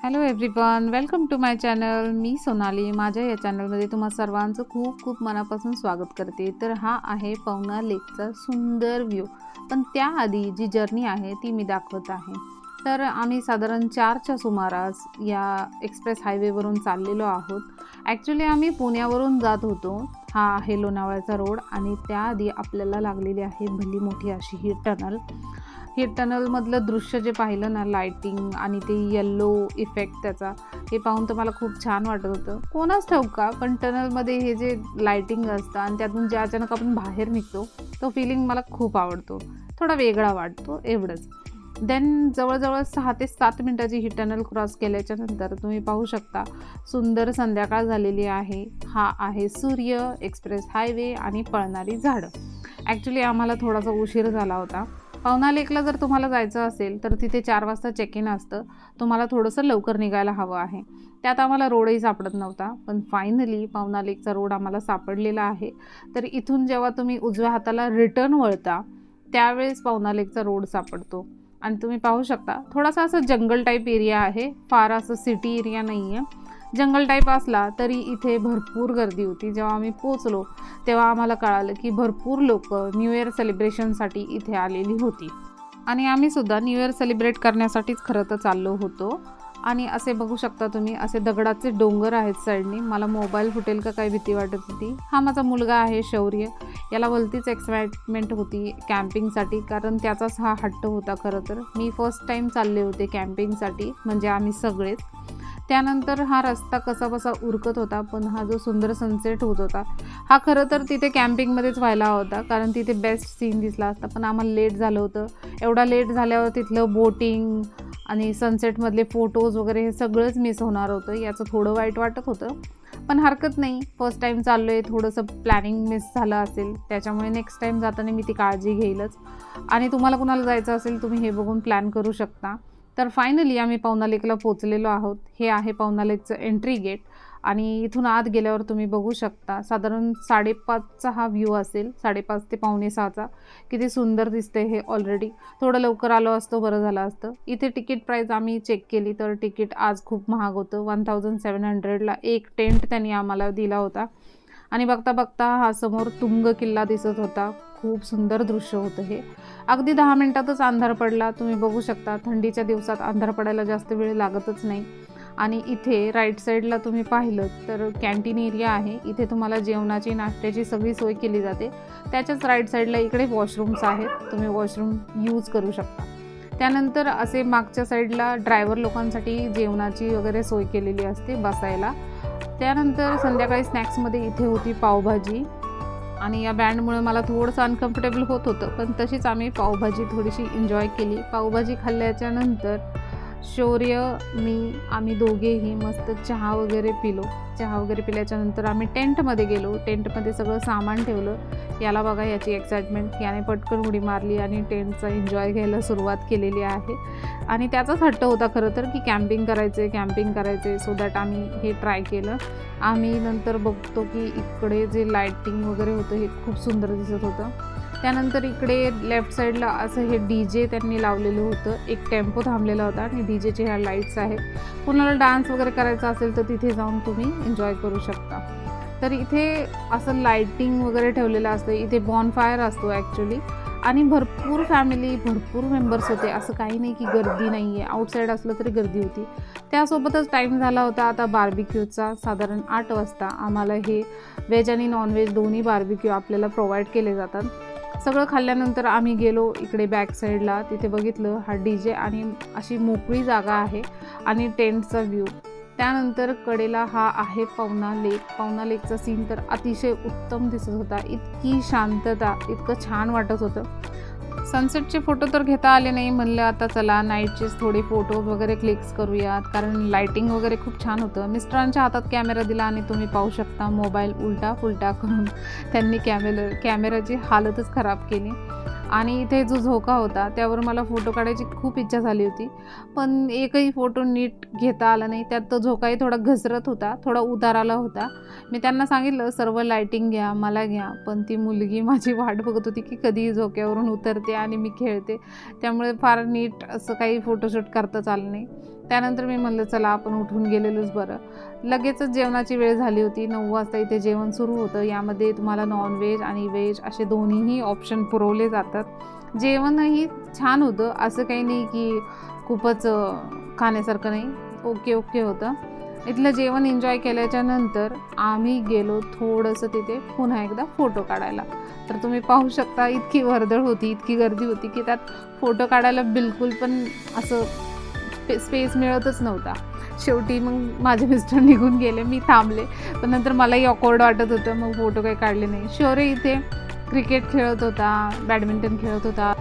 Hello everyone welcome to my channel मी सोनाली. माझ्या या चॅनलमध्ये तुम्हा सर्वांचं खूप खूप मनापासून स्वागत करते. तर हा आहे पवना लेकचा सुंदर व्ह्यू पण त्याआधी जी जर्नी आहे ती मी दाखवत आहे. तर आम्ही साधारण चारच्या सुमारास या एक्सप्रेस हायवेवरून चाललेलो आहोत. ॲक्च्युली आम्ही पुण्यावरून जात होतो. हा आहे लोणावळ्याचा रोड आणि त्याआधी आपल्याला लागलेली आहे भली मोठी अशी ही टनल हे टनलमधलं दृश्य जे पाहिलं ना लाईटिंग आणि ते येल्लो इफेक्ट त्याचा हे पाहून तर मला खूप छान वाटत होतं. कोणाच ठाऊक का पण टनलमध्ये हे जे लाईटिंग असतं आणि त्यातून जे अचानक आपण बाहेर निघतो तो फिलिंग मला खूप आवडतो. थोडा वेगळा वाटतो एवढंच. देन जवळजवळ सहा ते सात मिनटाची ही टनल क्रॉस केल्याच्यानंतर तुम्ही पाहू शकता सुंदर संध्याकाळ झालेली आहे. हा आहे सूर्य एक्सप्रेस हायवे आणि पळणारी झाडं. ॲक्च्युली आम्हाला थोडासा उशीर झाला होता. पावना लेकला जर तुम्हाला जायचं असेल तर तिथे चार वाजता चेक इन असतं. तुम्हाला थोडंसं लवकर निघायला हवं आहे. त्यात आम्हाला रोडही सापडत नव्हता. पण फायनली पावना लेकचा रोड आम्हाला सापडलेला आहे. तर इथून जेव्हा तुम्ही उजव्या हाताला रिटर्न वळता त्यावेळेस पावना लेकचा रोड सापडतो. आणि तुम्ही पाहू शकता थोडासा असं जंगल टाईप एरिया आहे. फार असं सिटी एरिया नाही आहे जंगल टाईप असला तरी इथे भरपूर गर्दी होती. जेव्हा आम्ही पोचलो तेव्हा आम्हाला कळालं की भरपूर लोक न्यू इयर सेलिब्रेशनसाठी इथे आलेली होती. आणि आम्ही सुद्धा न्यू इयर सेलिब्रेट करण्यासाठीच खरं तर चाललो होतो. आणि असे बघू शकता तुम्ही असे दगडाचे डोंगर आहेत साईडनी मला मोबाईल फुटेल का काय भीती वाटत होती. हा माझा मुलगा आहे शौर्य. याला भलतीच एक्साइटमेंट होती कॅम्पिंगसाठी कारण त्याचाच हा हट्ट होता खरं तर. मी फर्स्ट टाईम चालले होते कॅम्पिंगसाठी म्हणजे आम्ही सगळेच. त्यानंतर हा रस्ता कसा बसा उरकत होता पण हा जो सुंदर सनसेट होत होता हा खरं तर तिथे कॅम्पिंगमध्येच व्हायला होता कारण तिथे बेस्ट सीन दिसला असता पण आम्हाला लेट झालं होतं. एवढा लेट झाल्यावर तिथलं बोटिंग आणि सनसेटमधले फोटोज वगैरे हे सगळंच मिस होणार होतं याचं थोडं वाईट वाटत होतं. पण हरकत नाही फर्स्ट टाईम चाललो आहे थोडंसं प्लॅनिंग मिस झालं असेल त्याच्यामुळे नेक्स्ट टाईम जाताना मी ती काळजी घेईलच. आणि तुम्हाला कुणाला जायचं असेल तुम्ही हे बघून प्लॅन करू शकता. तर फायनली आम्ही पवना लेकला पोचलेलो आहोत. हे आहे पवना लेकचं एंट्री गेट आणि इथून आत गेल्यावर तुम्ही बघू शकता साधारण साडेपाचचा हा व्ह्यू असेल. साडेपाच ते पावणे सहाचा. किती सुंदर दिसते हे ऑलरेडी थोडं लवकर आलो असतो बरं झालं असतं. इथे तिकीट प्राईस आम्ही चेक केली तर तिकीट आज खूप महाग होतं. वन थाउजंड सेवन हंड्रेडला एक टेंट त्यांनी आम्हाला दिला होता. आणि बघता बघता हा समोर तुंग किल्ला दिसत होता. खूप सुंदर दृश्य होतं हे. अगदी दहा मिनटातच अंधार पडला. तुम्ही बघू शकता थंडीच्या दिवसात अंधार पडायला जास्त वेळ लागतच नाही. आणि इथे राईट साईडला तुम्ही पाहिलं तर कॅन्टीन एरिया आहे. इथे तुम्हाला जेवणाची नाश्त्याची सगळी सोय केली जाते. त्याच्याच राईट साईडला इकडे वॉशरूम्स आहेत. तुम्ही वॉशरूम यूज करू शकता. त्यानंतर असे मागच्या साईडला ड्रायव्हर लोकांसाठी जेवणाची वगैरे सोय केलेली असते बसायला. त्यानंतर संध्याकाळी स्नॅक्समध्ये इथे होती पावभाजी. आणि या बँडमुळे मला थोडंसं अनकम्फर्टेबल होत होतं पण तशीच आम्ही पावभाजी थोडीशी एन्जॉय केली. पावभाजी खाल्ल्याच्यानंतर शौर्य मी आम्ही दोघेही मस्त चहा वगैरे पिलो. चहा वगैरे पिल्याच्यानंतर आम्ही टेंटमध्ये गेलो. टेंटमध्ये सगळं सामान ठेवलं. याला बघा याची एक्साइटमेंट याने पटकन उडी मारली आणि टेंटचा एन्जॉय घ्यायला सुरुवात केलेली आहे. आणि त्याचाच हट्ट होता खरं तर की कॅम्पिंग करायचे कॅम्पिंग करायचे. सो दॅट आम्ही हे ट्राय केलं. आम्ही नंतर बघतो की इकडे जे लाईटिंग वगैरे होतं हे खूप सुंदर दिसत होतं. त्यानंतर इकडे लेफ्ट साईडला असं हे डी जे त्यांनी लावलेलं होतं. एक टेम्पो थांबलेला होता आणि डी जेचे ह्या लाईट्स आहेत. कुणाला डान्स वगैरे करायचा असेल तर तिथे जाऊन तुम्ही एन्जॉय करू शकता. तर इथे असं लाईटिंग वगैरे ठेवलेलं असतं. इथे बॉनफायर असतो ॲक्च्युली आणि भरपूर फॅमिली भरपूर मेंबर्स होते. असं काही नाही की गर्दी नाही आहे आउटसाईड असलं तरी गर्दी होती. त्यासोबतच टाईम झाला होता आता बार्बिक्यूचा साधारण आठ वाजता आम्हाला हे व्हेज आणि नॉनव्हेज दोन्ही बार्बिक्यू आपल्याला प्रोव्हाइड केले जातात. सगळं खाल्ल्यानंतर आम्ही गेलो इकडे बॅक साईडला तिथे बघितलं हा डी जे आणि अशी मोकळी जागा आहे आणि टेंटचा व्ह्यू त्यानंतर कडेला हा आहे पवना लेक पवना लेकचा सीन तर अतिशय उत्तम दिसत होता. इतकी शांतता इतकं छान वाटत होतं. सनसेटचे फोटो तर घेता आले नाही. म्हणलं आता चला नाईटचेच थोडे फोटो वगैरे क्लिक्स करूयात. कारण लाईटिंग वगैरे खूप छान होतं. मिस्टरांच्या हातात कॅमेरा दिला आणि तुम्ही पाहू शकता मोबाईल उलटा फुलटा करून त्यांनी कॅमेरा कॅमेराची हालतच खराब केली. आणि इथे जो झोका होता त्यावर मला फोटो काढायची खूप इच्छा झाली होती. पण एकही फोटो नीट घेता आला नाही. त्यात तो झोकाही थोडा घसरत होता थोडा उताराला होता. मी त्यांना सांगितलं सर्व लायटिंग घ्या मला घ्या पण ती मुलगी माझी वाट बघत होती की कधीही झोक्यावरून उतरते आणि मी खेळते. त्यामुळे फार नीट असं काही फोटोशूट करताच आलं नाही. त्यानंतर मी म्हणलं चला आपण उठून गेलेलोच बरं. लगेचच जेवणाची वेळ झाली होती. नऊ वाजता इथे जेवण सुरू होतं. यामध्ये तुम्हाला नॉनव्हेज आणि व्हेज असे दोन्हीही ऑप्शन पुरवले जातात. जेवणही छान होतं. असं काही नाही की खूपच खाण्यासारखं नाही. ओके ओके होतं. इथलं जेवण एन्जॉय केल्याच्यानंतर आम्ही गेलो थोडंसं तिथे पुन्हा एकदा फोटो काढायला. तर तुम्ही पाहू शकता इतकी वर्दळ होती इतकी गर्दी होती की त्यात फोटो काढायला बिलकुल पण असं स्पे स्पेस मिळतच नव्हता. शेवटी मग माझे मिस्टर निघून गेले मी थांबले. पण नंतर मलाही ऑकवर्ड वाटत होतं मग फोटो काही काढले नाही. शौर्य इथे क्रिकेट खेळत होता बॅडमिंटन खेळत होता.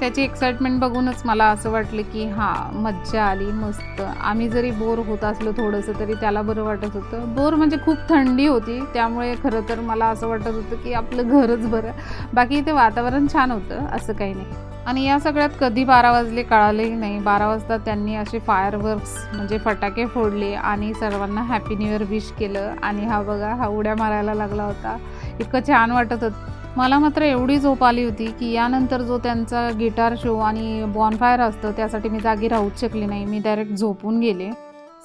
त्याची एक्साइटमेंट बघूनच मला असं वाटलं की हां मज्जा आली मस्त. आम्ही जरी बोर होत असलो थोडंसं तरी त्याला बरं वाटत होतं. बोर म्हणजे खूप थंडी होती त्यामुळे खरं तर मला असं वाटत होतं की आपलं घरच बरं. बाकी इथे वातावरण छान होतं असं काही नाही. आणि या सगळ्यात कधी बारा वाजले कळालेही नाही. बारा वाजता त्यांनी असे फायरवर्क्स म्हणजे फटाके फोडले आणि सर्वांना हॅपी न्यू इयर विश केलं. आणि हा बघा हा उड्या मारायला लागला होता. इतकं छान वाटत होतं. मला मात्र एवढी झोप आली होती की यानंतर जो त्यांचा गिटार शो आणि बॉनफायर असतं त्यासाठी मी जागी राहूच शकली नाही. मी डायरेक्ट झोपून गेले.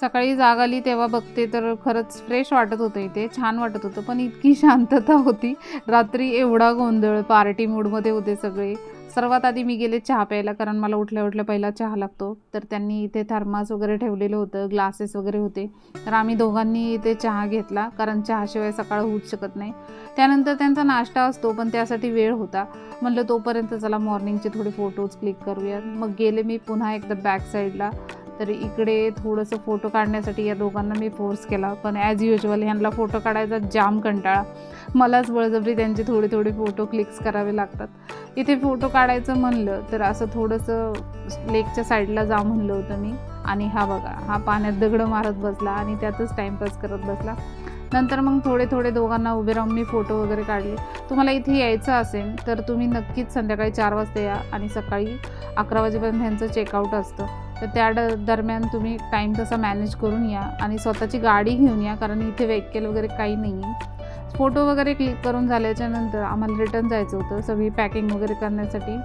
सकाळी जाग आली तेव्हा बघते तर खरंच फ्रेश वाटत होतं इथे. छान वाटत होतं. पण इतकी शांतता होती. रात्री एवढा गोंधळ पार्टी मूडमध्ये होते सगळे. सर्वात आधी मी गेले चहा प्यायला कारण मला उठल्या उठल्या पहिला चहा लागतो. तर त्यांनी इथे थर्मास वगैरे ठेवलेलं होतं ग्लासेस वगैरे होते. तर आम्ही दोघांनी इथे चहा घेतला कारण चहाशिवाय सकाळ होऊच शकत नाही. त्यानंतर त्यांचा नाश्ता असतो पण त्यासाठी वेळ होता. म्हणलं तोपर्यंत चला मॉर्निंगचे थोडे फोटोज क्लिक करूयात. मग गेले मी पुन्हा एकदा बॅक साईडला तर इकडे थोडंसं फोटो काढण्यासाठी या दोघांना मी फोर्स केला. पण ॲज युजल ह्यांना फोटो काढायचा जाम कंटाळा. मलाच बळजबरी त्यांचे थोडे थोडे फोटो क्लिक्स करावे लागतात. इथे फोटो काढायचं म्हणलं तर असं थोडंसं लेकच्या साईडला जा म्हणलं होतं मी. आणि हा बघा हा पाण्यात दगडं मारत बसला आणि त्यातच टाईमपास करत बसला. नंतर मग थोडे थोडे दोघांना उभे राहून मी फोटो वगैरे काढले. तुम्हाला इथे यायचं असेल तर तुम्ही नक्कीच संध्याकाळी चार वाजता या आणि सकाळी अकरा वाजेपर्यंत ह्यांचं चेकआउट असतं. तर त्या ड दरम्यान तुम्ही टाईम तसा मॅनेज करून या आणि स्वतःची गाडी घेऊन या कारण इथे व्हेकल वगैरे काही नाही आहे फोटो वगैरे क्लिक करून झाल्याच्यानंतर आम्हाला रिटर्न जायचं होतं. सगळी पॅकिंग वगैरे करण्यासाठी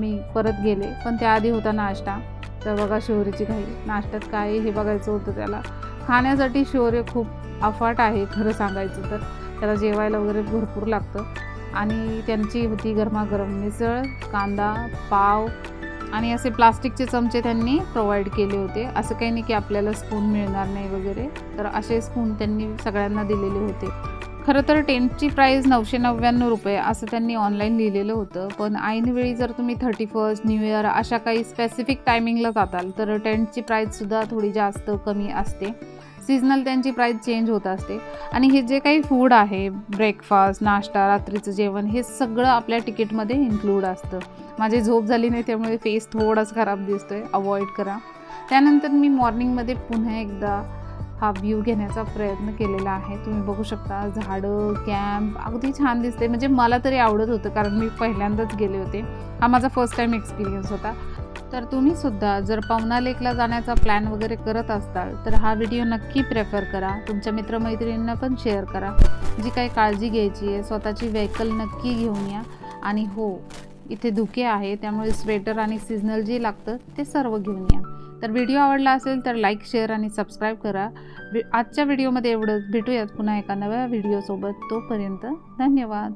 मी परत गेले. पण त्याआधी होता नाश्ता. तर बघा शिवरीची घाई. नाश्त्यात काय हे बघायचं होतं त्याला. खाण्यासाठी शौर्य खूप अफाट आहे खरं सांगायचं तर. त्याला जेवायला वगैरे भरपूर लागतं. आणि त्यांची होती गरमागरम मिसळ कांदा पाव आणि असे प्लास्टिकचे चमचे त्यांनी प्रोव्हाइड केले होते. असं काही नाही की आपल्याला स्पून मिळणार नाही वगैरे. तर असे स्पून त्यांनी सगळ्यांना दिलेले होते. खरं तर टेंटची प्राईस नऊशे नव्याण्णव रुपये असं त्यांनी ऑनलाईन लिहिलेलं होतं. पण ऐनवेळी जर तुम्ही थर्टी फर्स्ट न्यू इयर अशा काही स्पेसिफिक टायमिंगला जाताल तर टेंटची प्राईजसुद्धा थोडी जास्त कमी असते. सीजनल त्यांची प्राईस चेंज होत असते. आणि हे जे काही फूड आहे ब्रेकफास्ट नाश्ता रात्रीचं जेवण हे सगळं आपल्या तिकीटमध्ये इन्क्लूड असतं. माझी झोप झाली नाही त्यामुळे फेस थोडाच खराब दिसतोय. अवॉइड करा. त्यानंतर मी मॉर्निंगमध्ये पुन्हा एकदा हा व्ह्यू घेण्याचा प्रयत्न केलेला आहे. तुम्ही बघू शकता झाडं कॅम्प अगदी छान दिसते म्हणजे मला तरी आवडत होतं कारण मी पहिल्यांदाच गेले होते. हा माझा फर्स्ट टाईम एक्सपिरियन्स होता. तर तुम्ही सुद्धा जर पवना लेकला जाण्याचा प्लॅन वगैरे करत असताल तर हा व्हिडिओ नक्की प्रेफर करा. तुमच्या मित्रमैत्रिणींना पण शेअर करा. जी काही काळजी घ्यायची आहे स्वतःची व्हेकल नक्की घेऊन या. आणि हो इथे धुके आहे त्यामुळे स्वेटर आणि सीझनल जे लागतं ते सर्व घेऊन या. तर व्हिडिओ आवडला असेल तर लाईक शेअर आणि सबस्क्राईब करा. आजच्या व्हिडिओमध्ये एवढंच. भेटूयात पुन्हा एका नव्या व्हिडिओसोबत. तोपर्यंत धन्यवाद.